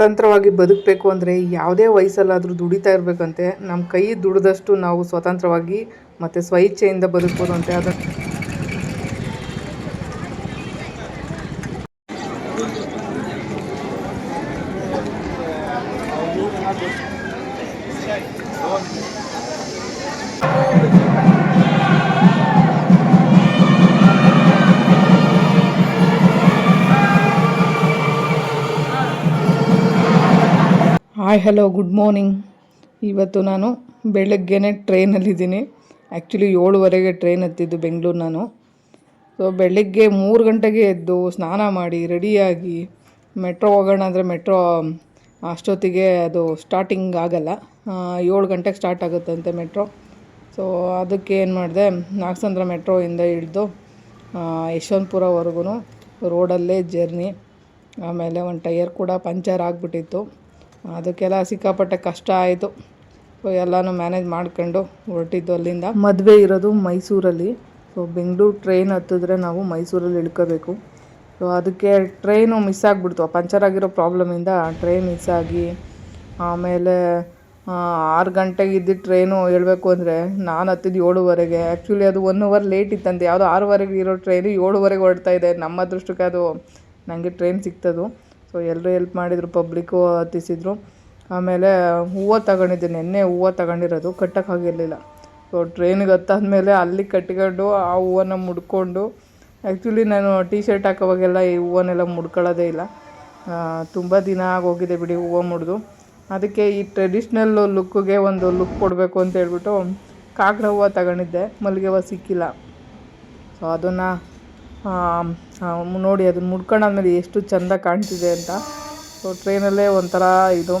ಸ್ವತಂತ್ರವಾಗಿ ಬದುಕಬೇಕು ಅಂದರೆ ಯಾವುದೇ ವಯಸ್ಸಲ್ಲಾದರೂ ದುಡಿತಾ ಇರಬೇಕಂತೆ. ನಮ್ಮ ಕೈ ದುಡಿದಷ್ಟು ನಾವು ಸ್ವತಂತ್ರವಾಗಿ ಮತ್ತು ಸ್ವಇಚ್ಛೆಯಿಂದ ಬದುಕ್ಬೋದು ಅಂತೆ. ಅದು ಹಲೋ, ಗುಡ್ ಮಾರ್ನಿಂಗ್. ಇವತ್ತು ನಾನು ಬೆಳಗ್ಗೆನೇ ಟ್ರೈನಲ್ಲಿದ್ದೀನಿ. ಆ್ಯಕ್ಚುಲಿ ಏಳುವರೆಗೆ ಟ್ರೈನ್ ಹತ್ತಿದ್ದು ಬೆಂಗಳೂರು ನಾನು. ಸೊ ಬೆಳಗ್ಗೆ ಮೂರು ಗಂಟೆಗೆ ಎದ್ದು ಸ್ನಾನ ಮಾಡಿ, ರೆಡಿಯಾಗಿ ಮೆಟ್ರೋ ಹೋಗೋಣ ಅಂದರೆ ಮೆಟ್ರೋ ಅಷ್ಟೊತ್ತಿಗೆ ಅದು ಸ್ಟಾರ್ಟಿಂಗ್ ಆಗಲ್ಲ. ಏಳು ಗಂಟೆಗೆ ಸ್ಟಾರ್ಟ್ ಆಗುತ್ತಂತೆ ಮೆಟ್ರೋ. ಸೊ ಅದಕ್ಕೆ ಏನು ಮಾಡಿದೆ, ನಾಗಸಂದ್ರ ಮೆಟ್ರೋಯಿಂದ ಇಳಿದು ಯಶವಂತಪುರವರೆಗೂ ರೋಡಲ್ಲೇ ಜರ್ನಿ ಆಮೇಲೆ ಒಂದು ಟೈಯರ್ ಕೂಡ ಪಂಚರ್ ಆಗಿಬಿಟ್ಟಿತ್ತು. ಅದಕ್ಕೆಲ್ಲ ಸಿಕ್ಕಾಪಟ್ಟೆ ಕಷ್ಟ ಆಯಿತು. ಎಲ್ಲನೂ ಮ್ಯಾನೇಜ್ ಮಾಡ್ಕೊಂಡು ಹೊರಟಿದ್ದು ಅಲ್ಲಿಂದ. ಮದುವೆ ಇರೋದು ಮೈಸೂರಲ್ಲಿ. ಸೊ ಬೆಂಗಳೂರು ಟ್ರೈನ್ ಹತ್ತಿದ್ರೆ ನಾವು ಮೈಸೂರಲ್ಲಿ ಇಳ್ಕೋಬೇಕು. ಸೊ ಅದಕ್ಕೆ ಟ್ರೈನು ಮಿಸ್ ಆಗಿಬಿಡ್ತು. ಪಂಚರ್ ಆಗಿರೋ ಪ್ರಾಬ್ಲಮಿಂದ ಟ್ರೈನ್ ಮಿಸ್ ಆಗಿ, ಆಮೇಲೆ ಆರು ಗಂಟೆಗೆ ಇದ್ದಿದ್ದು ಟ್ರೈನು ಹೇಳಬೇಕು ಅಂದರೆ ನಾನು ಹತ್ತಿದ್ದು ಏಳುವರೆಗೆ. ಆ್ಯಕ್ಚುಲಿ ಅದು ಒನ್ ಅವರ್ ಲೇಟ್ ಇತ್ತಂತೆ. ಯಾವುದೋ ಆರೂವರೆಗೆ ಇರೋ ಟ್ರೈನು ಏಳುವರೆಗೆ ಹೊರಡ್ತಾ ಇದೆ. ನಮ್ಮ ಅದೃಷ್ಟಕ್ಕೆ ಅದು ನನಗೆ ಟ್ರೈನ್ ಸಿಕ್ತದು. ಸೊ ಎಲ್ಲರೂ ಹೆಲ್ಪ್ ಮಾಡಿದರು ಪಬ್ಲಿಕ್ಕು ಹತ್ತಿಸಿದ್ರು. ಆಮೇಲೆ ಹೂವು ತಗೊಂಡಿದ್ದೆ. ನೆನ್ನೆ ಹೂವು ತಗೊಂಡಿರೋದು ಕಟ್ಟೋಕ್ಕಾಗಿರಲಿಲ್ಲ ಸೊ ಟ್ರೈನಿಗೆ ಹತ್ತಾದ್ಮೇಲೆ ಅಲ್ಲಿ ಕಟ್ಕೊಂಡು ಆ ಹೂವನ್ನು ಮುಡ್ಕೊಂಡು ಆ್ಯಕ್ಚುಲಿ ನಾನು ಟೀ ಶರ್ಟ್ ಹಾಕೋವಾಗೆಲ್ಲ ಈ ಹೂವನ್ನೆಲ್ಲ ಮುಡ್ಕೊಳ್ಳೋದೇ ಇಲ್ಲ. ತುಂಬ ದಿನ ಆಗೋಗಿದೆ ಬಿಡಿ ಹೂವು ಮುಡಿದು. ಅದಕ್ಕೆ ಈ ಟ್ರೆಡಿಷ್ನಲ್ ಲುಕ್ಕಿಗೆ ಒಂದು ಲುಕ್ ಕೊಡಬೇಕು ಅಂತ ಹೇಳ್ಬಿಟ್ಟು ಕಾಕಡ ಹೂವು ತಗೊಂಡಿದ್ದೆ. ಮಲ್ಲಿಗೆ ಹೂವು ಸಿಕ್ಕಿಲ್ಲ. ಸೊ ಅದನ್ನು ನೋಡಿ, ಅದನ್ನ ಮುಡ್ಕೊಂಡಾದ್ಮೇಲೆ ಎಷ್ಟು ಚಂದ ಕಾಣ್ತಿದೆ ಅಂತ. ಸೊ ಟ್ರೈನಲ್ಲೇ ಒಂಥರ ಇದು.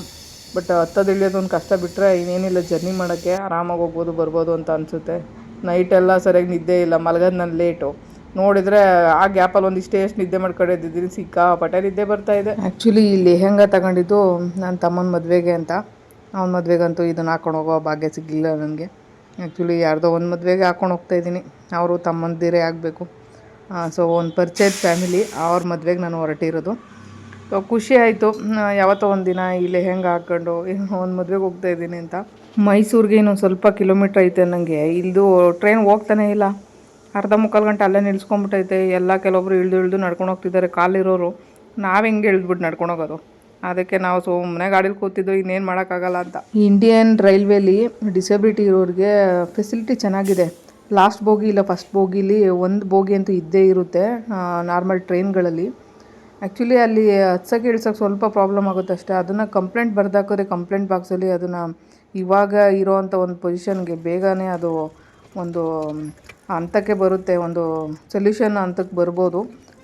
ಬಟ್ ಹತ್ತೋದು ಇಳಿಯೋದು ಒಂದು ಕಷ್ಟ ಬಿಟ್ಟರೆ ಇನ್ನೇನಿಲ್ಲ ಜರ್ನಿ ಮಾಡೋಕ್ಕೆ. ಆರಾಮಾಗಿ ಹೋಗ್ಬೋದು, ಬರ್ಬೋದು ಅಂತ ಅನಿಸುತ್ತೆ. ನೈಟೆಲ್ಲ ಸರಿಯಾಗಿ ನಿದ್ದೆ ಇಲ್ಲ, ಮಲಗೋದು ನಾನು ಲೇಟು ನೋಡಿದರೆ, ಆ ಗ್ಯಾಪಲ್ಲಿ ಒಂದು ಇಷ್ಟೇ ಎಷ್ಟು ನಿದ್ದೆ ಮಾಡ್ಕೊಂಡಿದ್ದೀನಿ ಸಿಕ್ಕಾಪಟ್ಟೆ ನಿದ್ದೆ ಬರ್ತಾ ಇದೆ. ಆ್ಯಕ್ಚುಲಿ ಇಲ್ಲಿ ಲೆಹೆಂಗ ತಗೊಂಡಿದ್ದು ನನ್ನ ತಮ್ಮನ ಮದುವೆಗೆ ಅಂತ. ಅವನ ಮದುವೆಗಂತೂ ಇದನ್ನು ಹಾಕೊಂಡು ಹೋಗೋ ಭಾಗ್ಯ ಸಿಗಲಿಲ್ಲ ನನಗೆ. ಆ್ಯಕ್ಚುಲಿ ಯಾರ್ದೋ ಒಂದು ಮದುವೆಗೆ ಹಾಕೊಂಡು ಹೋಗ್ತಾ ಇದ್ದೀನಿ. ಅವರು ತಮ್ಮಂದಿರೇ ಆಗಬೇಕು. ಸೊ ಒಂದು ಪರಿಚಯದ ಫ್ಯಾಮಿಲಿ ಅವ್ರ ಮದುವೆಗೆ ನಾನು ಹೊರಟಿರೋದು. ಸೊ ಖುಷಿ ಆಯಿತು. ಯಾವತ್ತೋ ಒಂದು ದಿನ ಇಲ್ಲಿ ಹೆಂಗೆ ಹಾಕ್ಕೊಂಡು ಒಂದು ಮದುವೆಗೆ ಹೋಗ್ತಾ ಇದ್ದೀನಿ ಅಂತ. ಮೈಸೂರಿಗೆ ಇನ್ನೊಂದು ಸ್ವಲ್ಪ ಕಿಲೋಮೀಟ್ರ್ ಐತೆ ನನಗೆ ಇಲ್ದು ಟ್ರೈನ್ ಹೋಗ್ತಾನೆ ಇಲ್ಲ. ಅರ್ಧ ಮುಕ್ಕಾಲು ಗಂಟೆ ಅಲ್ಲೇ ನಿಲ್ಸ್ಕೊಂಬಿಟ್ಟೈತೆ ಎಲ್ಲ ಕೆಲವೊಬ್ರು ಇಳ್ದು ಇಳ್ದು ನಡ್ಕೊಂಡು ಹೋಗ್ತಿದ್ದಾರೆ ಕಾಲಿರೋರು. ನಾವು ಹೆಂಗೆ ಇಳಿದ್ಬಿಟ್ಟು ನಡ್ಕೊಂಡು ಹೋಗೋದು? ಅದಕ್ಕೆ ನಾವು ಸುಮ್ಮನೆ ಗಾಡೀಲಿ ಕೂತಿದ್ದು ಇನ್ನೇನು ಮಾಡೋಕ್ಕಾಗಲ್ಲ ಅಂತ. ಇಂಡಿಯನ್ ರೈಲ್ವೇಲಿ ಡಿಸಬಿಲಿಟಿ ಇರೋರಿಗೆ ಫೆಸಿಲಿಟಿ ಚೆನ್ನಾಗಿದೆ. ಲಾಸ್ಟ್ ಬೋಗಿ ಇಲ್ಲ ಫಸ್ಟ್ ಬೋಗಿಲಿ ಒಂದು ಬೋಗಿ ಅಂತೂ ಇದ್ದೇ ಇರುತ್ತೆ ನಾರ್ಮಲ್ ಟ್ರೈನ್ಗಳಲ್ಲಿ ಆ್ಯಕ್ಚುಲಿ ಅಲ್ಲಿ ಹತ್ಸಕ್ಕೆ ಇಳ್ಸೋಕ್ಕೆ ಸ್ವಲ್ಪ ಪ್ರಾಬ್ಲಮ್ ಆಗುತ್ತೆ ಅಷ್ಟೇ. ಅದನ್ನು ಕಂಪ್ಲೇಂಟ್ ಬರ್ದಾಕಿದ್ರೆ ಕಂಪ್ಲೇಂಟ್ ಬಾಕ್ಸಲ್ಲಿ ಅದನ್ನು ಇವಾಗ ಇರೋವಂಥ ಒಂದು ಪೊಸಿಷನ್ಗೆ ಬೇಗನೆ ಅದು ಒಂದು, ಹಂತಕ್ಕೆ ಬರುತ್ತೆ, ಒಂದು ಸೊಲ್ಯೂಷನ್ ಹಂತಕ್ಕೆ ಬರ್ಬೋದು.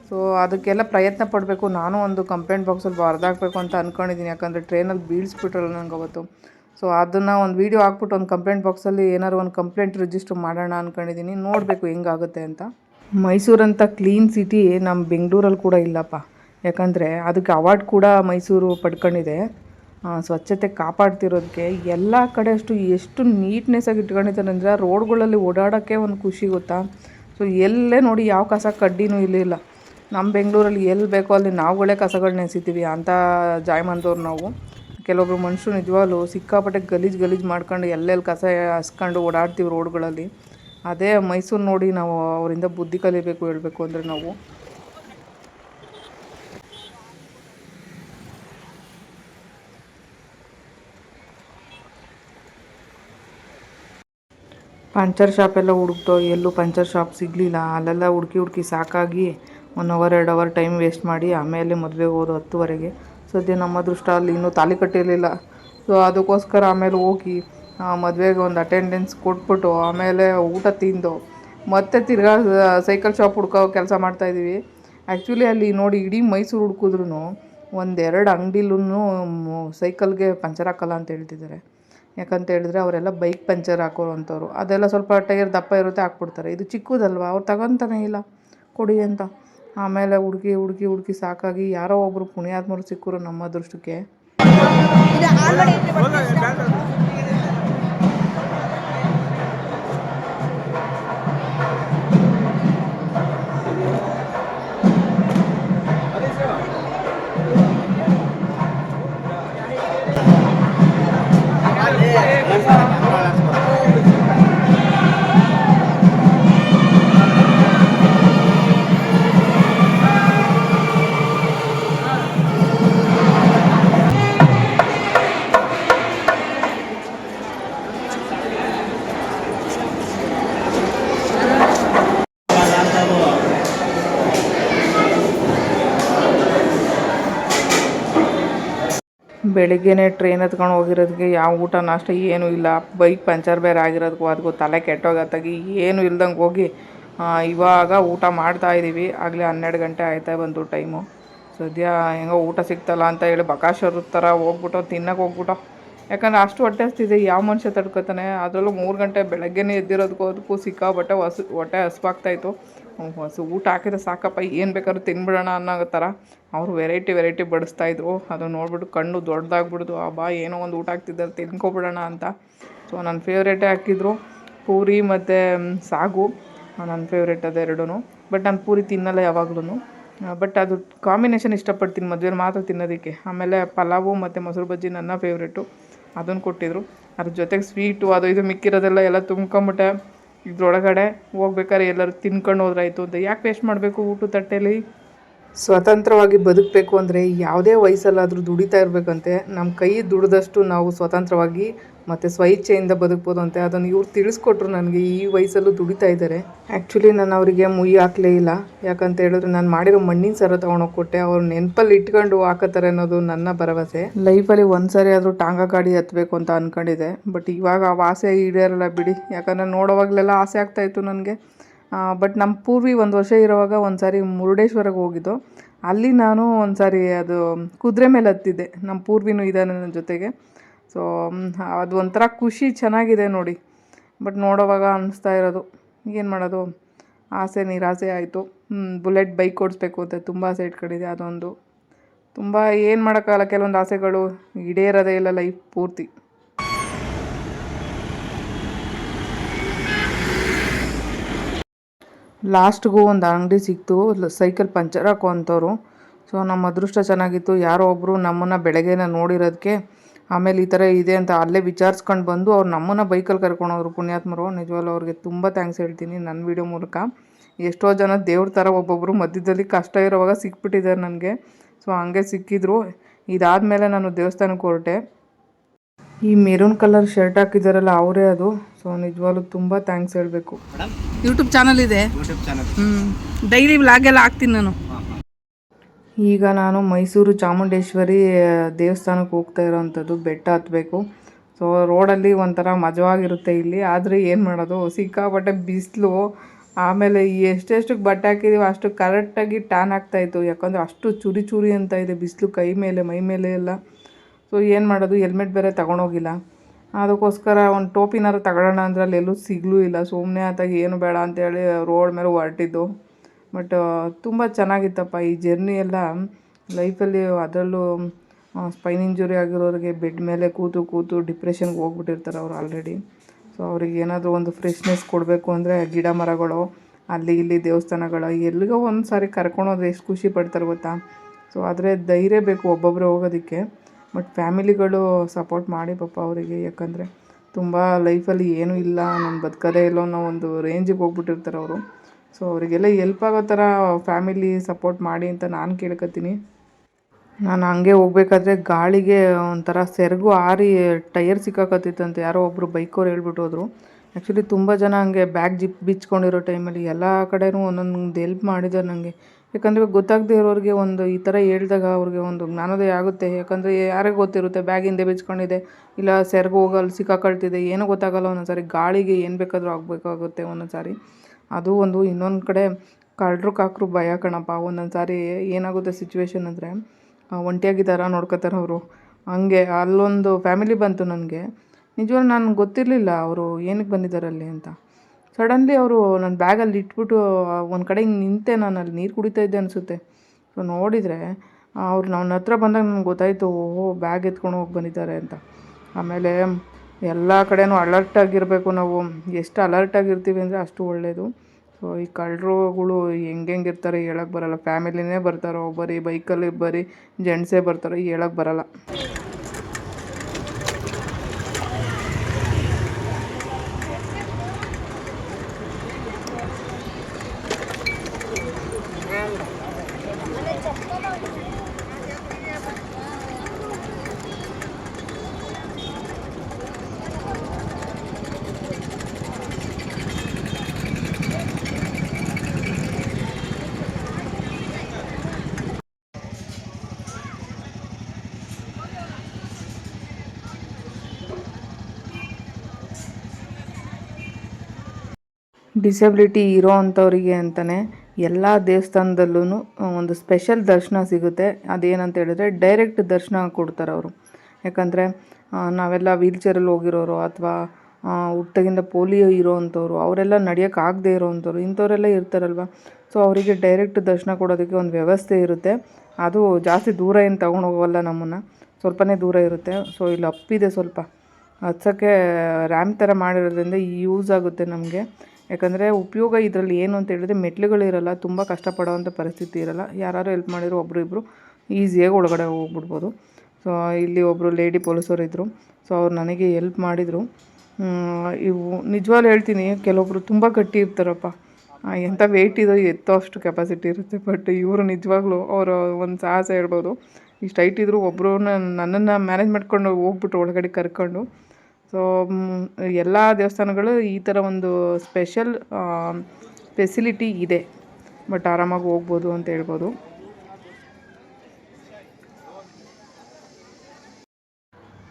ಸೊ ಅದಕ್ಕೆಲ್ಲ ಪ್ರಯತ್ನ ಪಡಬೇಕು. ನಾನು ಒಂದು ಕಂಪ್ಲೇಂಟ್ ಬಾಕ್ಸಲ್ಲಿ ಬರ್ದಾಕಬೇಕು ಅಂತ ಅಂದ್ಕೊಂಡಿದ್ದೀನಿ ಯಾಕಂದರೆ ಟ್ರೈನಲ್ಲಿ ಬೀಳಿಸ್ಬಿಟ್ರಲ್ಲ ನನಗೆ ಅವತ್ತು ಸೊ ಅದನ್ನು ಒಂದು ವೀಡಿಯೋ ಹಾಕ್ಬಿಟ್ಟು ಒಂದು ಕಂಪ್ಲೇಂಟ್ ಬಾಕ್ಸಲ್ಲಿ ಏನಾದ್ರು ಒಂದು ಕಂಪ್ಲೇಂಟ್ ರಿಜಿಸ್ಟರ್ ಮಾಡೋಣ ಅಂದ್ಕೊಂಡಿದ್ದೀನಿ ನೋಡಬೇಕು ಹೆಂಗಾಗುತ್ತೆ ಅಂತ. ಮೈಸೂರಂಥ ಕ್ಲೀನ್ ಸಿಟಿ ನಮ್ಮ ಬೆಂಗಳೂರಲ್ಲಿ ಕೂಡ ಇಲ್ಲಪ್ಪ. ಯಾಕಂದರೆ ಅದಕ್ಕೆ ಅವಾರ್ಡ್ ಕೂಡ ಮೈಸೂರು ಪಡ್ಕೊಂಡಿದೆ. ಸ್ವಚ್ಛತೆ ಕಾಪಾಡ್ತಿರೋದಕ್ಕೆ ಎಲ್ಲ ಕಡೆ ಅಷ್ಟು ಎಷ್ಟು ನೀಟ್ನೆಸ್ಸಾಗಿ ಇಟ್ಕೊಂಡಿದ್ದಾರೆ ಅಂದರೆ ರೋಡ್ಗಳಲ್ಲಿ ಓಡಾಡೋಕ್ಕೆ ಒಂದು ಖುಷಿ ಗೊತ್ತಾ? ಸೊ ಎಲ್ಲೇ ನೋಡಿ ಯಾವ ಕಸ ಕಡ್ಡಿನೂ ಇಲ್ಲ ನಮ್ಮ ಬೆಂಗಳೂರಲ್ಲಿ ಎಲ್ಲಿ ಬೇಕೋ ಅಲ್ಲಿ ನಾವುಗಳೇ ಕಸಗಳನ್ನ ಎಸಿತೀವಿ ಅಂಥ ಜಾಯಮಂದವ್ರು ನಾವು. ಕೆಲವೊಬ್ರು ಮನುಷ್ಯರು ನಿಜವಾಗ್ಲೂ ಸಿಕ್ಕಾಪಟ್ಟೆ ಗಲೀಜು ಗಲೀಜು ಮಾಡ್ಕೊಂಡು ಎಲ್ಲೆಲ್ಲಿ ಕಸ ಹಸ್ಕೊಂಡು ಓಡಾಡ್ತೀವಿ ರೋಡ್ಗಳಲ್ಲಿ. ಅದೇ ಮೈಸೂರು ನೋಡಿ ನಾವು ಅವರಿಂದ ಬುದ್ಧಿ ಕಲಿಬೇಕು ಹೇಳಬೇಕು ಅಂದರೆ ನಾವು. ಪಂಚರ್ ಶಾಪ್ ಎಲ್ಲ ಹುಡುಕ್ತೋ, ಎಲ್ಲೂ ಪಂಚರ್ ಶಾಪ್ ಸಿಗಲಿಲ್ಲ. ಅಲ್ಲೆಲ್ಲ ಹುಡುಕಿ ಹುಡುಕಿ ಸಾಕಾಗಿ ಒನ್ ಅವರ್, ಎರಡು ಅವರ್ ಟೈಮ್ ವೇಸ್ಟ್ ಮಾಡಿ ಆಮೇಲೆ ಮದುವೆಗೆ ಹೋದ್ರು ಹತ್ತುವರೆಗೆ. ಸದ್ಯ ನಮ್ಮ ಅದೃಷ್ಟ ಅಲ್ಲಿ ಇನ್ನೂ ತಾಲಿ ಕಟ್ಟಿರಲಿಲ್ಲ. ಸೊ ಅದಕ್ಕೋಸ್ಕರ ಆಮೇಲೆ ಹೋಗಿ ಮದುವೆಗೆ ಒಂದು ಅಟೆಂಡೆನ್ಸ್ ಕೊಟ್ಬಿಟ್ಟು ಆಮೇಲೆ ಊಟ ತಿಂದು, ಮತ್ತೆ ತಿರ್ಗಾ ಸೈಕಲ್ ಶಾಪ್ ಹುಡ್ಕೋ ಕೆಲಸ ಮಾಡ್ತಾಯಿದ್ದೀವಿ ಆ್ಯಕ್ಚುಲಿ ಅಲ್ಲಿ ನೋಡಿ ಇಡೀ ಮೈಸೂರು ಹುಡ್ಕಿದ್ರು ಒಂದೆರಡು ಅಂಗಡಿಲೂ ಸೈಕಲ್ಗೆ ಪಂಚರ್ ಹಾಕಲ್ಲ ಅಂತ ಹೇಳ್ತಿದ್ದಾರೆ. ಯಾಕಂತ ಹೇಳಿದ್ರೆ ಅವರೆಲ್ಲ ಬೈಕ್ ಪಂಚರ್ ಹಾಕೋರು ಅಂಥವ್ರು ಅದೆಲ್ಲ ಸ್ವಲ್ಪ ಟೈರ್ ದಪ್ಪ ಇರುತ್ತೆ, ಹಾಕ್ಬಿಡ್ತಾರೆ. ಇದು ಚಿಕ್ಕದಲ್ವಾ? ಅವ್ರು ತಗೊತಾನೆ ಇಲ್ಲ. ಕೊಡಿ ಅಂತ. ಆಮೇಲೆ ಹುಡುಕಿ ಹುಡುಕಿ ಹುಡುಕಿ ಸಾಕಾಗಿ ಯಾರೋ ಒಬ್ಬರು ಪುಣ್ಯಾತ್ಮರು ಸಿಕ್ಕರು ನಮ್ಮ ಅದೃಷ್ಟಕ್ಕೆ. ಬೆಳಿಗ್ಗೆನೇ ಟ್ರೈನ್ ಹತ್ಕೊಂಡು ಹೋಗಿರೋದಕ್ಕೆ ಯಾವ ಊಟ ನಾಷ್ಟ ಏನೂ ಇಲ್ಲ. ಬೈಕ್ ಪಂಚರ್ ಬೇರೆ ಆಗಿರೋದಕ್ಕೂ ಅದಕ್ಕೂ ತಲೆ ಕೆಟ್ಟೋಗತ್ತಾಗಿ. ಏನೂ ಇಲ್ದಂಗೆ ಹೋಗಿ ಇವಾಗ ಊಟ ಮಾಡ್ತಾ ಇದ್ದೀವಿ ಆಗಲೇ ಹನ್ನೆರಡು ಗಂಟೆ ಆಯ್ತಾ ಬಂತು ಟೈಮು ಸದ್ಯ ಹೆಂಗೋ ಊಟ ಸಿಗ್ತಲ್ಲ ಅಂತ ಹೇಳಿ ಬಕಾಶರು ಥರ ಹೋಗ್ಬಿಟ್ಟು ತಿನ್ನಕ್ಕೆ ಹೋಗ್ಬಿಟ್ಟು. ಯಾಕಂದ್ರೆ ಅಷ್ಟು ಹೊಟ್ಟೆ ಹಸ್ತಿದೆ, ಯಾವ ಮನುಷ್ಯ ತಡ್ಕೊತಾನೆ? ಅದರಲ್ಲೂ ಮೂರು ಗಂಟೆ ಬೆಳಗ್ಗೆನೇ ಎದ್ದಿರೋದಕ್ಕೂ ಅದಕ್ಕೂ ಸಿಕ್ಕಾಬಟ್ಟೆ ಹೊಸ, ಹೊಟ್ಟೆ ಹಸ್ವಾಗ್ತಾಯಿತ್ತು ಹೊಸ ಊಟ ಹಾಕಿದ್ರೆ ಸಾಕಪ್ಪ, ಏನು ಬೇಕಾದ್ರೂ ತಿನ್ಬಿಡೋಣ ಅನ್ನೋ ಥರ ಅವರು ವೆರೈಟಿ ವೆರೈಟಿ ಬಡಿಸ್ತಾಯಿದ್ರು ಅದು ನೋಡ್ಬಿಟ್ಟು ಕಣ್ಣು ದೊಡ್ಡದಾಗ್ಬಿಡ್ದು ಅಬ್ಬಾ ಏನೋ ಒಂದು ಊಟ ಹಾಕ್ತಿದ್ದಾರೆ, ತಿನ್ಕೊಬಿಡೋಣ ಅಂತ. ಸೊ ನನ್ನ ಫೇವ್ರೇಟೇ ಹಾಕಿದ್ರು ಪೂರಿ ಮತ್ತು ಸಾಗು. ನನ್ನ ಫೇವ್ರೇಟ್ ಅದೆರಡೂ ಬಟ್ ನಾನು ಪೂರಿ ತಿನ್ನಲ್ಲ ಯಾವಾಗ್ಲೂ ಬಟ್ ಅದು ಕಾಂಬಿನೇಷನ್ ಇಷ್ಟಪಡ್ತೀನಿ ಮದುವೆಲಿ ಮಾತ್ರ ತಿನ್ನೋದಕ್ಕೆ. ಆಮೇಲೆ ಪಲಾವು ಮತ್ತು ಮೊಸರು ಬಜ್ಜಿ ನನ್ನ ಫೇವ್ರೇಟು ಅದನ್ನು ಕೊಟ್ಟಿದ್ರು. ಅದ್ರ ಜೊತೆಗೆ ಸ್ವೀಟು ಅದು ಇದು ಮಿಕ್ಕಿರೋದೆಲ್ಲ ಎಲ್ಲ ತುಂಬ್ಕೊಂಬಿಟ್ಟೆ. ಇದ್ರೊಳಗಡೆ ಹೋಗ್ಬೇಕಾದ್ರೆ ಎಲ್ಲರೂ ತಿನ್ಕೊಂಡು ಹೋದ್ರಾಯ್ತು ಅಂತ. ಯಾಕೆ ವೇಸ್ಟ್ ಮಾಡಬೇಕು ಊಟದ ತಟ್ಟೆಲಿ ಸ್ವತಂತ್ರವಾಗಿ ಬದುಕಬೇಕು ಅಂದರೆ ಯಾವುದೇ ವಯಸ್ಸಲ್ಲಾದರೂ ದುಡಿತಾ ಇರಬೇಕಂತೆ. ನಮ್ಮ ಕೈ ದುಡಿದಷ್ಟು ನಾವು ಸ್ವತಂತ್ರವಾಗಿ ಮತ್ತು ಸ್ವಇಚ್ಛೆಯಿಂದ ಬದುಕ್ಬೋದು ಅಂತೆ. ಅದನ್ನು ಇವ್ರು ತಿಳಿಸ್ಕೊಟ್ರು ನನಗೆ ಈ ವಯಸ್ಸಲ್ಲೂ ದುಡಿತಾ ಇದ್ದಾರೆ. ಆ್ಯಕ್ಚುಲಿ ನಾನು ಅವರಿಗೆ ಮುಯ್ಯಿ ಹಾಕಲೇ ಇಲ್ಲ. ಯಾಕಂತ ಹೇಳಿದ್ರೆ ನಾನು ಮಾಡಿರೋ ಮಣ್ಣಿನ ಸರ ತೊಗೊಂಡೋಗಿ ಕೊಟ್ಟೆ. ಅವ್ರು ನೆನಪಲ್ಲಿ ಇಟ್ಕೊಂಡು ಹಾಕತ್ತಾರೆ ಅನ್ನೋದು ನನ್ನ ಭರವಸೆ. ಲೈಫಲ್ಲಿ ಒಂದ್ಸರಿ ಆದರೂ ಟಾಂಗ ಗಾಡಿ ಹತ್ತಬೇಕು ಅಂತ ಅಂದ್ಕೊಂಡಿದ್ದೆ ಬಟ್ ಇವಾಗ ಆ ಆಸೆ ಈಡೇರಲ್ಲ ಬಿಡಿ. ಯಾಕಂದರೆ ನೋಡೋವಾಗಲೆಲ್ಲ ಆಸೆ ಆಗ್ತಾಯಿತ್ತು ನನಗೆ. ಬಟ್ ನಮ್ಮ ಪೂರ್ವಿ ಒಂದು ವರ್ಷ ಇರುವಾಗ ಒಂದು ಸಾರಿ ಮುರುಡೇಶ್ವರಕ್ಕೆ ಹೋಗಿದ್ದು. ಅಲ್ಲಿ ನಾನು ಒಂದು ಸಾರಿ ಅದು ಕುದುರೆ ಮೇಲೆ ಹತ್ತಿದ್ದೆ. ನಮ್ಮ ಪೂರ್ವಿನೂ ಇದ್ದಾನೆ ನನ್ನ ಜೊತೆಗೆ. ಸೊ ಅದು ಒಂಥರ ಖುಷಿ ಚೆನ್ನಾಗಿದೆ ನೋಡಿ. ಬಟ್ ನೋಡೋವಾಗ ಅನ್ನಿಸ್ತಾ ಇರೋದು. ಏನು ಮಾಡೋದು? ಆಸೆ ನಿರಾಸೆ ಆಯಿತು. ಬುಲೆಟ್ ಬೈಕ್ ಓಡಿಸ್ಬೇಕು ಅಂತ ತುಂಬ ಆಸೆ ಇಟ್ಕೊಂಡಿದೆ ಅದೊಂದು. ತುಂಬ ಏನು ಮಾಡೋಕ್ಕಾಗಲ್ಲ ಕೆಲವೊಂದು ಆಸೆಗಳು ಈಡೇರೋದೇ ಇಲ್ಲ ಲೈಫ್ ಪೂರ್ತಿ. ಲಾಸ್ಟ್ಗೂ ಒಂದು ಅಂಗಡಿ ಸಿಕ್ತು. ಸೈಕಲ್ ಪಂಚರ್ ಹಾಕೋ ಅಂಥವ್ರು ಸೊ, ನಮ್ಮ ಅದೃಷ್ಟ ಚೆನ್ನಾಗಿತ್ತು. ಯಾರೋ ಒಬ್ಬರು ನಮ್ಮನ್ನು ಬೆಳಗ್ಗೆನ ನೋಡಿರೋದಕ್ಕೆ ಆಮೇಲೆ ಈ ಥರ ಇದೆ ಅಂತ ಅಲ್ಲೇ ವಿಚಾರಿಸ್ಕೊಂಡು ಬಂದು ಅವ್ರು ನಮ್ಮನ್ನು ಬೈಕಲ್ಲಿ ಕರ್ಕೊಂಡೋದ್ರು ಪುಣ್ಯಾತ್ಮರು. ನಿಜವಾಗ್ಲೂ ಅವ್ರಿಗೆ ತುಂಬ ಥ್ಯಾಂಕ್ಸ್ ಹೇಳ್ತೀನಿ ನನ್ನ ವಿಡಿಯೋ ಮೂಲಕ. ಎಷ್ಟೋ ಜನ ದೇವ್ರ ಥರ ಒಬ್ಬೊಬ್ಬರು ಮಧ್ಯದಲ್ಲಿ ಕಷ್ಟ ಇರೋವಾಗ ಸಿಕ್ಬಿಟ್ಟಿದ್ದಾರೆ ನನಗೆ. ಸೊ, ಹಂಗೆ ಸಿಕ್ಕಿದ್ರು. ಇದಾದಮೇಲೆ ನಾನು ದೇವಸ್ಥಾನಕ್ಕೆ ಹೊರಟೆ. ಈ ಮೆರೂನ್ ಕಲರ್ ಶರ್ಟ್ ಹಾಕಿದ್ದಾರಲ್ಲ ಅವರೇ ಅದು. ಸೊ ನಿಜವಾಗ್ಲೂ ತುಂಬ ಥ್ಯಾಂಕ್ಸ್ ಹೇಳಬೇಕು. ಯೂಟ್ಯೂಬ್ ಚಾನಲ್ ಇದೆ. ಹ್ಞೂ ಡೈಲಿ ವ್ಲಾಗ್ ಎಲ್ಲ ಹಾಕ್ತೀನಿ ನಾನು. ಈಗ ನಾನು ಮೈಸೂರು ಚಾಮುಂಡೇಶ್ವರಿ ದೇವಸ್ಥಾನಕ್ಕೆ ಹೋಗ್ತಾ ಇರೋವಂಥದ್ದು ಬೆಟ್ಟ ಹತ್ತಬೇಕು ಸೊ ರೋಡಲ್ಲಿ ಒಂಥರ ಮಜವಾಗಿರುತ್ತೆ ಇಲ್ಲಿ. ಆದರೆ ಏನು ಮಾಡೋದು? ಸಿಕ್ಕಾಪಟ್ಟೆ ಬಿಸಿಲು. ಆಮೇಲೆ ಎಷ್ಟೆಷ್ಟಕ್ಕೆ ಬಟ್ಟೆ ಹಾಕಿದೀವಿ ಅಷ್ಟು ಕರೆಕ್ಟಾಗಿ ಟ್ಯಾನ್ ಆಗ್ತಾಯಿತ್ತು ಯಾಕಂದರೆ ಅಷ್ಟು ಚುರಿ ಚುರಿ ಅಂತ ಇದೆ ಬಿಸಿಲು ಕೈ ಮೇಲೆ ಮೈ ಮೇಲೆ ಎಲ್ಲ. ಸೊ ಏನು ಮಾಡೋದು? ಹೆಲ್ಮೆಟ್ ಬೇರೆ ತಗೊಂಡೋಗಿಲ್ಲ. ಅದಕ್ಕೋಸ್ಕರ ಒಂದು ಟೋಪಿನಾರು ತಗೊಳ್ಳೋಣ ಅಂದ್ರೆ ಅಲ್ಲಿ ಎಲ್ಲೂ ಸಿಗಲೂ ಇಲ್ಲ. ಸುಮ್ಮನೆ ಆತಾಗ ಏನು ಬೇಡ ಅಂತೇಳಿ ರೋಡ್ ಮೇಲೆ ಹೊರಟಿದ್ದು. ಬಟ್ ತುಂಬ ಚೆನ್ನಾಗಿತ್ತಪ್ಪ ಈ ಜರ್ನಿ ಎಲ್ಲ. ಲೈಫಲ್ಲಿ ಅದರಲ್ಲೂ ಸ್ಪೈನ್ ಇಂಜುರಿ ಆಗಿರೋರಿಗೆ ಬೆಡ್ ಮೇಲೆ ಕೂತು ಕೂತು ಡಿಪ್ರೆಷನ್ಗೆ ಹೋಗ್ಬಿಟ್ಟಿರ್ತಾರೆ ಅವ್ರು ಆಲ್ರೆಡಿ ಸೊ ಅವ್ರಿಗೆ ಏನಾದರೂ ಒಂದು ಫ್ರೆಶ್ನೆಸ್ ಕೊಡಬೇಕು ಅಂದರೆ ಗಿಡ ಮರಗಳು, ಅಲ್ಲಿ ಇಲ್ಲಿ ದೇವಸ್ಥಾನಗಳು, ಎಲ್ಲಿಗೋ ಒಂದು ಸಾರಿ ಕರ್ಕೊಂಡೋದ್ರೆ ಎಷ್ಟು ಖುಷಿ ಪಡ್ತಾರೆ ಗೊತ್ತಾ? ಸೊ ಆದರೆ ಧೈರ್ಯ ಬೇಕು ಒಬ್ಬೊಬ್ಬರು ಹೋಗೋದಕ್ಕೆ. ಬಟ್ ಫ್ಯಾಮಿಲಿಗಳು ಸಪೋರ್ಟ್ ಮಾಡಿ ಪಾಪ ಅವರಿಗೆ. ಯಾಕಂದರೆ ತುಂಬ ಲೈಫಲ್ಲಿ ಏನೂ ಇಲ್ಲ, ನಾನು ಬದುಕೋದೇ ಇಲ್ಲ ಅನ್ನೋ ಒಂದು ರೇಂಜಿಗೆ ಹೋಗ್ಬಿಟ್ಟಿರ್ತಾರೆ ಅವರು. ಸೊ ಅವರಿಗೆಲ್ಲ ಎಲ್ಪ್ ಆಗೋ ಥರ ಫ್ಯಾಮಿಲಿ ಸಪೋರ್ಟ್ ಮಾಡಿ ಅಂತ ನಾನು ಕೇಳ್ಕೊತೀನಿ ನಾನು ಹಂಗೆ ಹೋಗ್ಬೇಕಾದ್ರೆ ಗಾಳಿಗೆ ಒಂಥರ ಸೆರಗು ಆರಿ ಟೈರ್ ಸಿಕ್ಕಾಕತ್ತಿತ್ತಂತೆ ಯಾರೋ ಒಬ್ಬರು ಬೈಕವ್ರು ಹೇಳ್ಬಿಟ್ಟು ಹೋದರು. ಆ್ಯಕ್ಚುಲಿ ತುಂಬ ಜನ ಹಂಗೆ ಬ್ಯಾಗ್ ಜಿಪ್ ಬಿಚ್ಕೊಂಡಿರೋ ಟೈಮಲ್ಲಿ ಎಲ್ಲ ಕಡೆಯೂ ಒಂದೊಂದು ಹೆಲ್ಪ್ ಮಾಡಿದ್ದಾರೆ ನನಗೆ ಯಾಕಂದರೆ ಗೊತ್ತಾಗದೇ ಇರೋರಿಗೆ ಒಂದು ಈ ಥರ ಹೇಳಿದಾಗ ಅವ್ರಿಗೆ ಒಂದು ಜ್ಞಾನೋದಯ ಆಗುತ್ತೆ. ಯಾಕಂದರೆ ಯಾರಿಗೆ ಗೊತ್ತಿರುತ್ತೆ ಬ್ಯಾಗ್ ಹಿಂದೆ ಬಿಚ್ಕೊಂಡಿದೆ, ಇಲ್ಲ ಸೆರಗು ಹೋಗಲ್ಲಿ ಸಿಕ್ಕಾಕೊಳ್ತಿದೆ, ಏನೂ ಗೊತ್ತಾಗಲ್ಲ. ಒಂದೊಂದು ಸಾರಿ ಗಾಳಿಗೆ ಏನು ಬೇಕಾದರೂ ಆಗಬೇಕಾಗುತ್ತೆ ಒಂದೊಂದು ಸಾರಿ ಅದು ಒಂದು ಇನ್ನೊಂದು ಕಡೆ ಕಳ್ಳರು ಕಾಕರು ಭಯ ಕಣಪ್ಪ. ಒಂದೊಂದು ಸಾರಿ ಏನಾಗುತ್ತೆ ಸಿಚುವೇಶನ್ ಅಂದರೆ ಒಂಟಿಯಾಗಿದ್ದಾರ ನೋಡ್ಕೋತಾರೆ ಅವರು. ಹಂಗೆ ಅಲ್ಲೊಂದು ಫ್ಯಾಮಿಲಿ ಬಂತು ನನಗೆ. ನಿಜವಾಗ್ಲೂ ನನಗೆ ಗೊತ್ತಿರಲಿಲ್ಲ ಅವರು ಏನಕ್ಕೆ ಬಂದಿದ್ದಾರೆ ಅಲ್ಲಿ ಅಂತ. ಸಡನ್ಲಿ ಅವರು ನನ್ನ ಬ್ಯಾಗಲ್ಲಿ ಇಟ್ಬಿಟ್ಟು ಒಂದು ಕಡೆ ನಿಂತೆ, ನಾನು ಅಲ್ಲಿ ನೀರು ಕುಡಿತಾ ಇದ್ದೆ ಅನಿಸುತ್ತೆ. ಸೊ ನೋಡಿದರೆ ಅವ್ರು ನನ್ನ ಹತ್ರ ಬಂದಾಗ ನನಗೆ ಗೊತ್ತಾಯಿತು, ಓಹೋ, ಬ್ಯಾಗ್ ಎತ್ಕೊಂಡು ಹೋಗಿ ಬಂದಿದ್ದಾರೆ ಅಂತ. ಆಮೇಲೆ, ಎಲ್ಲ ಕಡೆನೂ ಅಲರ್ಟಾಗಿರಬೇಕು ನಾವು. ಎಷ್ಟು ಅಲರ್ಟಾಗಿರ್ತೀವಿ ಅಂದರೆ ಅಷ್ಟು ಒಳ್ಳೆಯದು ಸೊ ಈ ಕಳ್ಳರುಗಳು ಹೆಂಗೆ ಹೆಂಗೆ ಇರ್ತಾರೆ ಹೇಳಕ್ಕೆ ಬರಲ್ಲ. ಫ್ಯಾಮಿಲಿನೇ ಬರ್ತಾರೋ, ಬರೀ ಬೈಕಲ್ಲಿ ಬರೀ ಜೆಂಟ್ಸೇ ಬರ್ತಾರೋ ಹೇಳಕ್ಕೆ ಬರಲ್ಲ. ಡಿಸೆಬಿಲಿಟಿ ಇರೋ ಅಂಥವರಿಗೆ ಅಂತಲೇ ಎಲ್ಲ ದೇವಸ್ಥಾನದಲ್ಲೂ ಒಂದು ಸ್ಪೆಷಲ್ ದರ್ಶನ ಸಿಗುತ್ತೆ. ಅದೇನಂತ ಹೇಳಿದ್ರೆ ಡೈರೆಕ್ಟ್ ದರ್ಶನ ಕೊಡ್ತಾರೆ ಅವರು. ಯಾಕಂದರೆ ನಾವೆಲ್ಲ ವೀಲ್ಚೇರಲ್ಲಿ ಹೋಗಿರೋರು ಅಥವಾ ಹುಟ್ಟಾಗಿಂದ ಪೋಲಿಯೋ ಇರೋ ಅಂಥವ್ರು ಅವರೆಲ್ಲ ನಡೆಯೋಕ್ಕಾಗದೇ ಇರೋವಂಥವ್ರು ಇಂಥವರೆಲ್ಲ ಇರ್ತಾರಲ್ವ? ಸೊ ಅವರಿಗೆ ಡೈರೆಕ್ಟ್ ದರ್ಶನ ಕೊಡೋದಕ್ಕೆ ಒಂದು ವ್ಯವಸ್ಥೆ ಇರುತ್ತೆ. ಅದು ಜಾಸ್ತಿ ದೂರ ಏನು ತಗೊಂಡು ಹೋಗೋಲ್ಲ ನಮ್ಮನ್ನು. ಸ್ವಲ್ಪನೇ ದೂರ ಇರುತ್ತೆ. ಸೊ ಇಲ್ಲಿ ಅಪ್ಪಿದೆ ಸ್ವಲ್ಪ. ಹತ್ಸೋಕ್ಕೆ ರ್ಯಾಮ್ ಥರ ಮಾಡಿರೋದ್ರಿಂದ ಯೂಸ್ ಆಗುತ್ತೆ ನಮಗೆ. ಯಾಕಂದರೆ ಉಪಯೋಗ ಇದರಲ್ಲಿ ಏನು ಅಂತ ಹೇಳಿದ್ರೆ ಮೆಟ್ಲುಗಳಿರಲ್ಲ ತುಂಬ ಕಷ್ಟಪಡೋವಂಥ ಪರಿಸ್ಥಿತಿ ಇರಲ್ಲ. ಯಾರು ಹೆಲ್ಪ್ ಮಾಡಿದ್ರು ಒಬ್ಬರು ಇಬ್ಬರು ಈಸಿಯಾಗಿ ಒಳಗಡೆ ಹೋಗ್ಬಿಡ್ಬೋದು. ಸೊ ಇಲ್ಲಿ ಒಬ್ಬರು ಲೇಡಿ ಪೊಲೀಸರು ಇದ್ದರು ಸೊ ಅವ್ರು ನನಗೆ ಎಲ್ಪ್ ಮಾಡಿದರು. ಇವು ನಿಜವಾಗ್ಲೂ ಹೇಳ್ತೀನಿ ಕೆಲವೊಬ್ಬರು ತುಂಬ ಗಟ್ಟಿ ಇರ್ತಾರಪ್ಪ. ಎಂಥ ವೆಯ್ಟ್ ಇದೋ ಎತ್ತೋ ಅಷ್ಟು ಕೆಪಾಸಿಟಿ ಇರುತ್ತೆ. ಬಟ್ ಇವರು ನಿಜವಾಗ್ಲೂ ಅವರು ಒಂದು ಸಾಹಸ ಹೇಳ್ಬೋದು. ಇಷ್ಟು ಹೈಟ್ ಇದ್ದರೂ ಒಬ್ಬರು ನನ್ನನ್ನು ಮ್ಯಾನೇಜ್ ಮಾಡ್ಕೊಂಡು ಹೋಗ್ಬಿಟ್ರು ಒಳಗಡೆ ಕರ್ಕೊಂಡು. ಸೊ ಎಲ್ಲ ದೇವಸ್ಥಾನಗಳು ಈ ಥರ ಒಂದು ಸ್ಪೆಷಲ್ ಫೆಸಿಲಿಟಿ ಇದೆ. ಬಟ್ ಆರಾಮಾಗಿ ಹೋಗ್ಬೋದು ಅಂತ ಹೇಳ್ಬೋದು.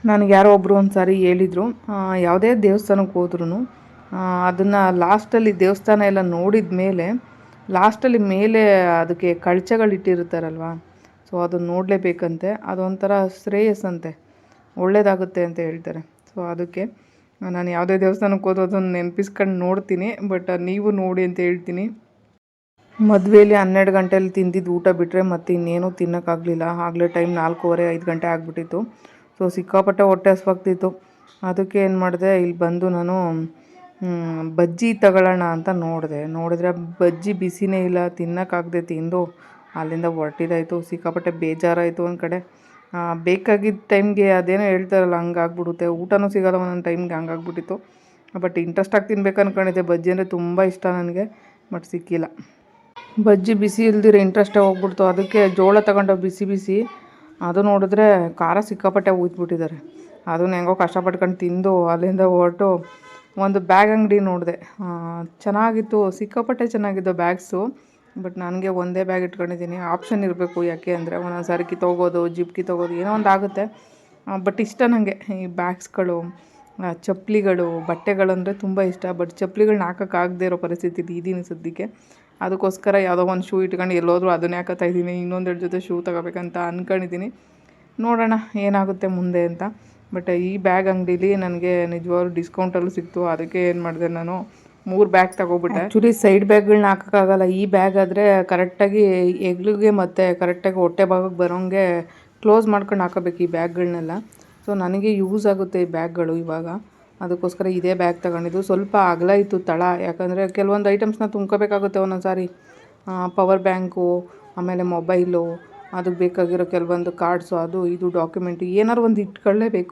ನನಗೆ ಯಾರೋ ಒಬ್ಬರು ಒಂದು ಸಾರಿ ಹೇಳಿದರು ಯಾವುದೇ ದೇವಸ್ಥಾನಕ್ಕೆ ಹೋದ್ರೂ ಅದನ್ನು ಲಾಸ್ಟಲ್ಲಿ ದೇವಸ್ಥಾನ ಎಲ್ಲ ನೋಡಿದ ಮೇಲೆ ಲಾಸ್ಟಲ್ಲಿ ಮೇಲೆ ಅದಕ್ಕೆ ಕಳಚಗಳಿಟ್ಟಿರ್ತಾರಲ್ವ ಸೊ ಅದನ್ನು ನೋಡಲೇಬೇಕಂತೆ. ಅದೊಂಥರ ಶ್ರೇಯಸ್ಸಂತೆ. ಒಳ್ಳೆಯದಾಗುತ್ತೆ ಅಂತ ಹೇಳ್ತಾರೆ. ಸೊ ಅದಕ್ಕೆ ನಾನು ಯಾವುದೇ ದೇವಸ್ಥಾನಕ್ಕೆ ಹೋದ್ರೂ ಅದನ್ನು ನೆನಪಿಸ್ಕೊಂಡು ನೋಡ್ತೀನಿ ಬಟ್ ನೀವು ನೋಡಿ ಅಂತ ಹೇಳ್ತೀನಿ. ಮದುವೆಯಲ್ಲಿ ಹನ್ನೆರಡು ಗಂಟೆಲಿ ತಿಂದಿದ್ದು ಊಟ ಬಿಟ್ಟರೆ ಮತ್ತೆ ಇನ್ನೇನೂ ತಿನ್ನೋಕ್ಕಾಗಲಿಲ್ಲ. ಆಗಲೇ ಟೈಮ್ ನಾಲ್ಕೂವರೆ, ಐದು ಗಂಟೆ ಆಗಿಬಿಟ್ಟಿತ್ತು. ಸೊ ಸಿಕ್ಕಾಪಟ್ಟೆ ಹೊಟ್ಟೆ ಹಸ್ವಾಗ್ತಿತ್ತು. ಅದಕ್ಕೆ ಏನು ಮಾಡಿದೆ, ಇಲ್ಲಿ ಬಂದು ನಾನು ಬಜ್ಜಿ ತಗೊಳ್ಳೋಣ ಅಂತ ನೋಡಿದೆ. ನೋಡಿದ್ರೆ ಬಜ್ಜಿ ಬಿಸಿನೇ ಇಲ್ಲ, ತಿನ್ನೋಕ್ಕಾಗದೆ ತಿಂದು ಅಲ್ಲಿಂದ ಹೊರಟಿದಾಯಿತು. ಸಿಕ್ಕಾಪಟ್ಟೆ ಬೇಜಾರಾಯಿತು ಒಂದು ಕಡೆ. ಬೇಕಾಗಿದ್ದ ಟೈಮ್ಗೆ ಅದೇನೋ ಹೇಳ್ತಾರಲ್ಲ, ಹಂಗಾಗ್ಬಿಡುತ್ತೆ. ಊಟನೂ ಸಿಗಲ್ಲ ಒಂದೊಂದು ಟೈಮ್ಗೆ ಹಂಗಾಗ್ಬಿಟ್ಟಿತ್ತು. ಬಟ್ ಇಂಟ್ರೆಸ್ಟಾಗಿ ತಿನ್ಬೇಕು ಅಂದ್ಕೊಂಡಿದ್ದೆ ಬಜ್ಜಿ ಅಂದರೆ ತುಂಬ ಇಷ್ಟ ನನಗೆ ಬಟ್ ಸಿಕ್ಕಿಲ್ಲ. ಬಜ್ಜಿ ಬಿಸಿ ಇಲ್ದಿರೋ ಇಂಟ್ರೆಸ್ಟೇ ಹೋಗ್ಬಿಡ್ತು. ಅದಕ್ಕೆ ಜೋಳ ತಗೊಂಡು ಬಿಸಿ ಬಿಸಿ ಅದು ನೋಡಿದ್ರೆ ಖಾರ ಸಿಕ್ಕಾಪಟ್ಟೆ ಊದ್ಬಿಟ್ಟಿದ್ದಾರೆ ಅದನ್ನ ಹೆಂಗೋ ಕಷ್ಟಪಟ್ಕೊಂಡು ತಿಂದು ಅಲ್ಲಿಂದ ಹೊರಟು ಒಂದು ಬ್ಯಾಗ್ ಅಂಗಡಿ ನೋಡಿದೆ. ಚೆನ್ನಾಗಿತ್ತು, ಸಿಕ್ಕಾಪಟ್ಟೆ ಚೆನ್ನಾಗಿದ್ದು ಬ್ಯಾಗ್ಸು ಬಟ್ ನನಗೆ ಒಂದೇ ಬ್ಯಾಗ್ ಇಟ್ಕೊಂಡಿದ್ದೀನಿ. ಆಪ್ಷನ್ ಇರಬೇಕು ಯಾಕೆ ಅಂದರೆ ಒಂದೊಂದು ಸಾರಿ ತೊಗೋದು ಜಿಪ್ಕಿ ತೊಗೋದು, ಏನೋ ಒಂದು ಆಗುತ್ತೆ. ಬಟ್ ಇಷ್ಟ ನನಗೆ ಈ ಬ್ಯಾಗ್ಸ್ಗಳು ಚಪ್ಪಲಿಗಳು ಬಟ್ಟೆಗಳಂದರೆ ತುಂಬ ಇಷ್ಟ. ಬಟ್ ಚಪ್ಪಲಿಗಳನ್ನ ಹಾಕೋಕ್ಕಾಗದೇ ಇರೋ ಪರಿಸ್ಥಿತಿ ಇದ್ದೀನಿ ಸದ್ಯಕ್ಕೆ. ಅದಕ್ಕೋಸ್ಕರ ಯಾವುದೋ ಒಂದು ಶೂ ಇಟ್ಕೊಂಡು ಎಲ್ಲೋದ್ರೂ ಅದನ್ನೇ ಹಾಕೋತಾ ಇದ್ದೀನಿ. ಇನ್ನೊಂದೆರಡು ಜೊತೆ ಶೂ ತಗೋಬೇಕಂತ ಅಂದ್ಕೊಂಡಿದ್ದೀನಿ ನೋಡೋಣ ಏನಾಗುತ್ತೆ ಮುಂದೆ ಅಂತ. ಬಟ್ ಈ ಬ್ಯಾಗ್ ಅಂಗಡೀಲಿ ನನಗೆ ನಿಜವಾಗ್ಲೂ ಡಿಸ್ಕೌಂಟಲ್ಲೂ ಸಿಕ್ತು. ಅದಕ್ಕೆ ಏನು ಮಾಡಿದೆ ನಾನು? ಮೂರು ಬ್ಯಾಗ್ ತಗೋಬಿಟ್ಟೆ. ಆ್ಯಕ್ಚುಲಿ ಸೈಡ್ ಬ್ಯಾಗ್ಗಳನ್ನ ಹಾಕೋಕ್ಕಾಗಲ್ಲ. ಈ ಬ್ಯಾಗ್ ಆದರೆ ಕರೆಕ್ಟಾಗಿ ಎಗ್ಲಿಗೆ ಮತ್ತು ಕರೆಕ್ಟಾಗಿ ಹೊಟ್ಟೆ ಭಾಗಕ್ಕೆ ಬರೋಂಗೆ ಕ್ಲೋಸ್ ಮಾಡ್ಕೊಂಡು ಹಾಕೋಬೇಕು ಈ ಬ್ಯಾಗ್ಗಳನ್ನೆಲ್ಲ ಸೊ ನನಗೆ ಯೂಸ್ ಆಗುತ್ತೆ ಈ ಬ್ಯಾಗ್ಗಳು ಇವಾಗ. ಅದಕ್ಕೋಸ್ಕರ ಇದೇ ಬ್ಯಾಗ್ ತಗೊಂಡಿದ್ದು. ಸ್ವಲ್ಪ ಅಗಲ ಇತ್ತು ತಳ. ಯಾಕಂದರೆ ಕೆಲವೊಂದು ಐಟಮ್ಸ್ನ ತುಂಬ್ಕೋಬೇಕಾಗುತ್ತೆ ಒಂದೊಂದು ಸಾರಿ ಪವರ್ ಬ್ಯಾಂಕು ಆಮೇಲೆ ಮೊಬೈಲು ಅದಕ್ಕೆ ಬೇಕಾಗಿರೋ ಕೆಲವೊಂದು ಕಾರ್ಡ್ಸು ಅದು, ಇದು ಡಾಕ್ಯುಮೆಂಟು ಏನಾರು ಒಂದು ಇಟ್ಕೊಳ್ಳೇಬೇಕು.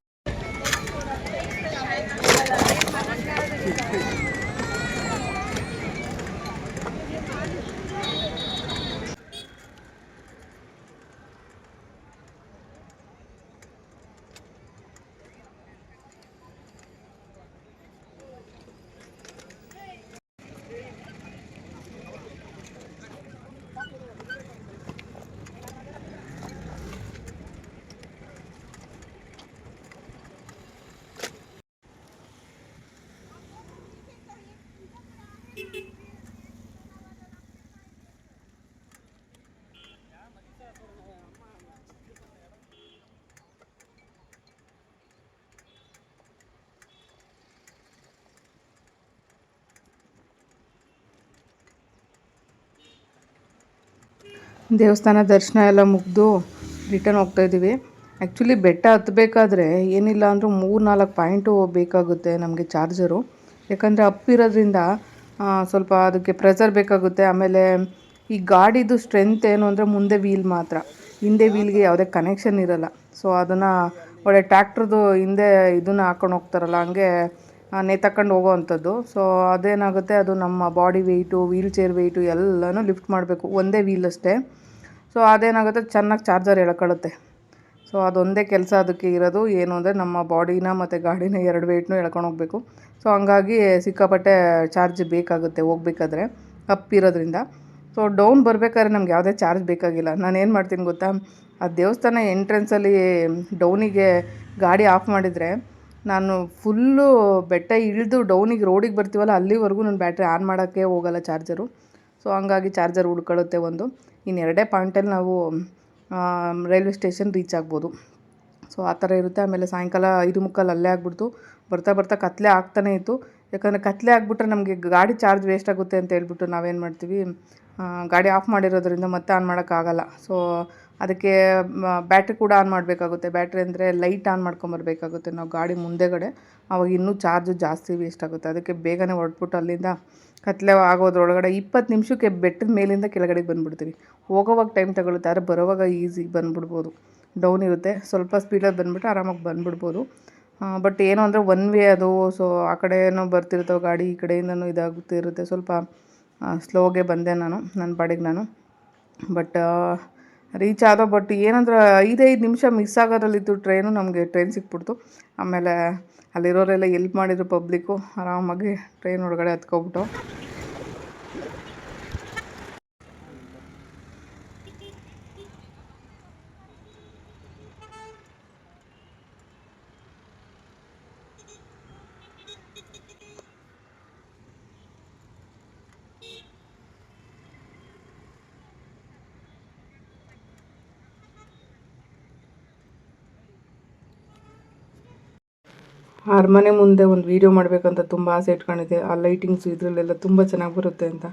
ದೇವಸ್ಥಾನ ದರ್ಶನ ಎಲ್ಲ ಮುಗಿದು ರಿಟರ್ನ್ ಹೋಗ್ತಾ ಇದ್ದೀವಿ. ಆ್ಯಕ್ಚುಲಿ ಬೆಟ್ಟ ಹತ್ತಬೇಕಾದ್ರೆ ಏನಿಲ್ಲ ಅಂದರೂ ಮೂರು, ನಾಲ್ಕು ಪಾಯಿಂಟು ಬೇಕಾಗುತ್ತೆ ನಮಗೆ ಚಾರ್ಜರು. ಯಾಕಂದರೆ ಅಪ್ಪಿರೋದ್ರಿಂದ ಸ್ವಲ್ಪ ಅದಕ್ಕೆ ಪ್ರೆಸರ್ ಬೇಕಾಗುತ್ತೆ. ಆಮೇಲೆ ಈ ಗಾಡಿದು ಸ್ಟ್ರೆಂತ್ ಏನು ಅಂದರೆ ಮುಂದೆ ವೀಲ್ ಮಾತ್ರ. ಹಿಂದೆ ವೀಲ್ಗೆ ಯಾವುದೇ ಕನೆಕ್ಷನ್ ಇರಲ್ಲ. ಸೊ ಅದನ್ನು ಒಳ್ಳೆ ಟ್ಯಾಕ್ಟ್ರದ್ದು ಹಿಂದೆ ಇದನ್ನು ಹಾಕೊಂಡು ಹೋಗ್ತಾರಲ್ಲ, ಹಂಗೆ ನೇತಕೊಂಡು ಹೋಗೋವಂಥದ್ದು. ಸೊ ಅದೇನಾಗುತ್ತೆ, ಅದು ನಮ್ಮ body weight wheelchair weight ಎಲ್ಲನೂ ಲಿಫ್ಟ್ ಮಾಡಬೇಕು. ಒಂದೇ ವೀಲ್ ಅಷ್ಟೇ. ಸೊ ಅದೇನಾಗುತ್ತೆ? ಚೆನ್ನಾಗಿ ಚಾರ್ಜರ್ ಎಳ್ಕೊಳ್ಳುತ್ತೆ ಸೊ ಅದೊಂದೇ ಕೆಲಸ ಅದಕ್ಕೆ ಇರೋದು. ಏನು ಅಂದರೆ ನಮ್ಮ ಬಾಡಿನ ಮತ್ತು ಗಾಡಿನ ಎರಡು ವೇಟ್ನೂ ಎಳ್ಕೊಂಡು ಹೋಗಬೇಕು. ಸೊ ಹಂಗಾಗಿ ಸಿಕ್ಕಾಪಟ್ಟೆ ಚಾರ್ಜ್ ಬೇಕಾಗುತ್ತೆ ಹೋಗ್ಬೇಕಾದ್ರೆ. ಅಪ್ ಇರೋದ್ರಿಂದ. ಸೊ ಡೌನ್ ಬರಬೇಕಾದ್ರೆ ನಮ್ಗೆ ಯಾವುದೇ ಚಾರ್ಜ್ ಬೇಕಾಗಿಲ್ಲ. ನಾನು ಏನು ಮಾಡ್ತೀನಿ ಗೊತ್ತಾ? ಆ ದೇವಸ್ಥಾನ ಎಂಟ್ರೆನ್ಸಲ್ಲಿ ಡೌನಿಗೆ ಗಾಡಿ ಆಫ್ ಮಾಡಿದರೆ ನಾನು ಫುಲ್ಲು ಬೆಟ್ಟ ಇಳಿದು ಡೌನಿಗೆ ರೋಡಿಗೆ ಬರ್ತೀವಲ್ಲ, ಅಲ್ಲಿವರೆಗೂ ನಾನು ಬ್ಯಾಟ್ರಿ ಆನ್ ಮಾಡೋಕ್ಕೆ ಹೋಗಲ್ಲ ಚಾರ್ಜರು. ಸೊ ಹಂಗಾಗಿ ಚಾರ್ಜರ್ ಉಳ್ಕೊಳ್ಳುತ್ತೆ ಒಂದು. ಇನ್ನು ಎರಡೇ ಪಾಯಿಂಟಲ್ಲಿ ನಾವು ರೈಲ್ವೆ ಸ್ಟೇಷನ್ ರೀಚ್ ಆಗ್ಬೋದು. ಸೊ, ಆ ಥರ ಇರುತ್ತೆ. ಆಮೇಲೆ ಸಾಯಂಕಾಲ ಐದು ಮುಕ್ಕಾಲು ಅಲ್ಲೇ ಆಗಿಬಿಡ್ತು. ಬರ್ತಾ ಬರ್ತಾ ಕತ್ಲೆ ಆಗ್ತಾನೆ ಇತ್ತು. ಯಾಕಂದರೆ ಕತ್ಲೆ ಆಗಿಬಿಟ್ರೆ ನಮಗೆ ಗಾಡಿ ಚಾರ್ಜ್ ವೇಸ್ಟ್ ಆಗುತ್ತೆ ಅಂತ ಹೇಳ್ಬಿಟ್ಟು ನಾವೇನು ಮಾಡ್ತೀವಿ ಗಾಡಿ ಆಫ್ ಮಾಡಿರೋದ್ರಿಂದ ಮತ್ತೆ ಆನ್ ಮಾಡೋಕ್ಕಾಗಲ್ಲ. ಸೊ, ಅದಕ್ಕೆ ಬ್ಯಾಟ್ರಿ ಕೂಡ ಆನ್ ಮಾಡಬೇಕಾಗುತ್ತೆ. ಬ್ಯಾಟ್ರಿ ಅಂದರೆ ಲೈಟ್ ಆನ್ ಮಾಡ್ಕೊಂಬರ್ಬೇಕಾಗುತ್ತೆ. ನಾವು ಗಾಡಿ ಮುಂದೆಗಡೆ. ಅವಾಗ ಇನ್ನೂ ಚಾರ್ಜ್ ಜಾಸ್ತಿ ವೇಸ್ಟ್ ಆಗುತ್ತೆ. ಅದಕ್ಕೆ ಬೇಗನೆ ಹೊರಟ್ಬಿಟ್ಟು ಅಲ್ಲಿಂದ ಕತ್ಲೆ ಆಗೋದ್ರೊಳಗಡೆ ಇಪ್ಪತ್ತು ನಿಮಿಷಕ್ಕೆ ಬೆಟ್ಟದ ಮೇಲಿಂದ ಕೆಳಗಡೆಗೆ ಬಂದುಬಿಡ್ತೀವಿ. ಹೋಗೋವಾಗ ಟೈಮ್ ತಗೊಳುತ್ತೆ. ಆದರೆ ಬರೋವಾಗ ಈಸಿ ಬಂದುಬಿಡ್ಬೋದು. ಡೌನ್ ಇರುತ್ತೆ. ಸ್ವಲ್ಪ ಸ್ಪೀಡಲ್ಲಿ ಬಂದುಬಿಟ್ಟು ಆರಾಮಾಗಿ ಬಂದುಬಿಡ್ಬೋದು. ಬಟ್ ಏನು ಅಂದರೆ ಒನ್ ವೇ ಅದು. ಸೊ ಆ ಕಡೆನೂ ಬರ್ತಿರ್ತಾವೆ ಗಾಡಿ, ಈ ಕಡೆಯಿಂದನೂ ಇದಾಗುತ್ತಿರುತ್ತೆ ಸ್ವಲ್ಪ ಸ್ಲೋಗೆ ಬಂದೆ ನಾನು ನನ್ನ ಪಾಡಿಗೆ ನಾನು. ಬಟ್ ರೀಚ್ ಆದೋ ಬಟ್ ಏನಂದ್ರೆ ಐದೈದು ನಿಮಿಷ ಮಿಸ್ ಆಗೋದ್ರಲ್ಲಿತ್ತು ಟ್ರೈನು ನಮಗೆ ಟ್ರೈನ್ ಸಿಕ್ಬಿಡ್ತು. ಆಮೇಲೆ ಅಲ್ಲಿರೋರೆಲ್ಲ ಎಲ್ಪ್ ಮಾಡಿದ್ರು ಪಬ್ಲಿಕ್ಕು ಆರಾಮಾಗಿ ಟ್ರೈನ್ ಒಳಗಡೆ ಹತ್ಕೊಬಿಟ್ಟು. ಅರಮನೆ ಮುಂದೆ ಒಂದು ವೀಡಿಯೋ ಮಾಡಬೇಕಂತ ತುಂಬ ಆಸೆ ಇಟ್ಕೊಂಡಿದ್ದೆ. ಆ ಲೈಟಿಂಗ್ಸ್ ಇದರಲ್ಲೆಲ್ಲ ತುಂಬ ಚೆನ್ನಾಗಿ ಬರುತ್ತೆ ಅಂತ.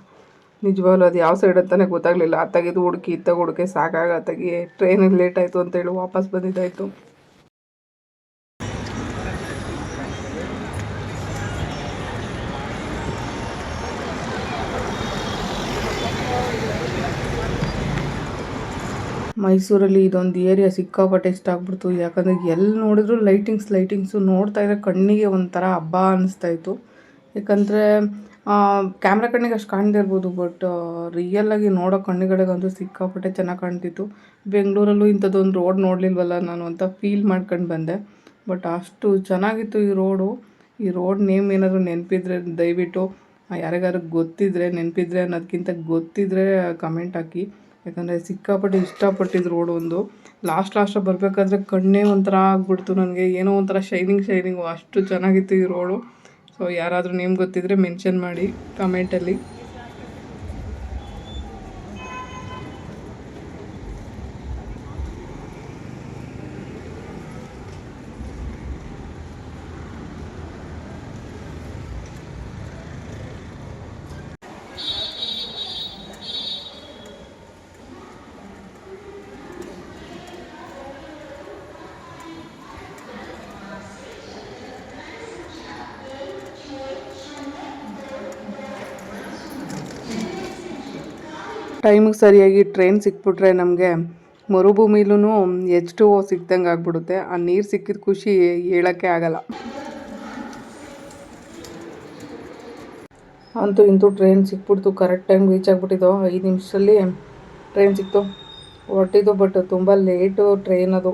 ನಿಜವಾಗ್ಲೂ ಅದು ಯಾವ ಸೈಡ್ ಅಂತಲೇ ಗೊತ್ತಾಗಲಿಲ್ಲ. ಆ ತೆಗೆದು ಹುಡುಕಿ ಇತ್ತಾಗ ಹುಡುಕಿ ಸಾಕಾಗ ತೆಗೆ ಟ್ರೈನಿಗೆ ಲೇಟ್ ಆಯಿತು ಅಂತೇಳಿ ವಾಪಸ್ ಬಂದಿದ್ದಾಯಿತು. ಮೈಸೂರಲ್ಲಿ ಇದೊಂದು ಏರಿಯಾ ಸಿಕ್ಕಾಪಟ್ಟೆ ಇಷ್ಟ ಆಗ್ಬಿಡ್ತು. ಯಾಕಂದರೆ ಎಲ್ಲಿ ನೋಡಿದ್ರು ಲೈಟಿಂಗ್ಸ್ ಲೈಟಿಂಗ್ಸು ನೋಡ್ತಾ ಇದ್ರೆ ಕಣ್ಣಿಗೆ ಒಂಥರ ಹಬ್ಬ ಅನ್ನಿಸ್ತಾ ಇತ್ತು. ಯಾಕಂದರೆ ಕ್ಯಾಮ್ರಾ ಕಣ್ಣಿಗೆ ಅಷ್ಟು ಕಾಣದೇ ಇರ್ಬೋದು ಬಟ್ ರಿಯಲ್ಲಾಗಿ ನೋಡೋ ಕಣ್ಣುಗಳಿಗಂತೂ ಸಿಕ್ಕಾಪಟ್ಟೆ ಚೆನ್ನಾಗಿ ಕಾಣ್ತಿತ್ತು. ಬೆಂಗಳೂರಲ್ಲೂ ಇಂಥದ್ದೊಂದು ರೋಡ್ ನೋಡಲಿಲ್ವಲ್ಲ ನಾನು ಅಂತ ಫೀಲ್ ಮಾಡ್ಕೊಂಡು ಬಂದೆ. ಬಟ್ ಅಷ್ಟು ಚೆನ್ನಾಗಿತ್ತು ಈ ರೋಡು ಈ ರೋಡ್ ನೇಮ್ ಏನಾದರೂ ನೆನಪಿದ್ರೆ ದಯವಿಟ್ಟು ಯಾರಿಗಾರು ಗೊತ್ತಿದ್ರೆ, ನೆನಪಿದ್ರೆ ಅನ್ನೋದಕ್ಕಿಂತ ಗೊತ್ತಿದ್ರೆ ಕಮೆಂಟ್ ಹಾಕಿ. ಯಾಕಂದರೆ ಸಿಕ್ಕಾಪಟ್ಟೆ ಇಷ್ಟಪಟ್ಟಿದ್ದು ರೋಡ್ ಒಂದು. ಲಾಸ್ಟ್ ಲಾಸ್ಟಾಗಿ ಬರಬೇಕಾದ್ರೆ ಕಣ್ಣೇ ಒಂಥರ ಆಗ್ಬಿಡ್ತು ನನಗೆ. ಏನೋ ಒಂಥರ ಶೈನಿಂಗ್ ಶೈನಿಂಗು ಅಷ್ಟು ಚೆನ್ನಾಗಿತ್ತು ಈ ರೋಡು. ಸೊ ಯಾರಾದರೂ ನೇಮ್ ಗೊತ್ತಿದ್ದರೆ ಮೆನ್ಷನ್ ಮಾಡಿ ಕಮೆಂಟಲ್ಲಿ ಟೈಮಿಗೆ ಸರಿಯಾಗಿ ಟ್ರೈನ್ ಸಿಕ್ಬಿಟ್ರೆ ನಮಗೆ ಮರುಭೂಮಿಲೂ ಎಚ್ ಟು ಓ ಸಿಕ್ದಂಗೆ ಆಗ್ಬಿಡುತ್ತೆ. ಆ ನೀರು ಸಿಕ್ಕಿದ ಖುಷಿ ಹೇಳೋಕ್ಕೆ ಆಗಲ್ಲ. ಅಂತೂ ಇಂತೂ ಟ್ರೈನ್ ಸಿಕ್ಬಿಡ್ತು. ಕರೆಕ್ಟ್ ಟೈಮ್ ರೀಚ್ ಆಗಿಬಿಟ್ಟಿದ್ದು ಐದು ನಿಮಿಷದಲ್ಲಿ ಟ್ರೈನ್ ಸಿಕ್ತು. ಹೊರಟಿದ್ದು ಬಟ್ ತುಂಬ ಲೇಟು ಟ್ರೈನ್ ಅದು.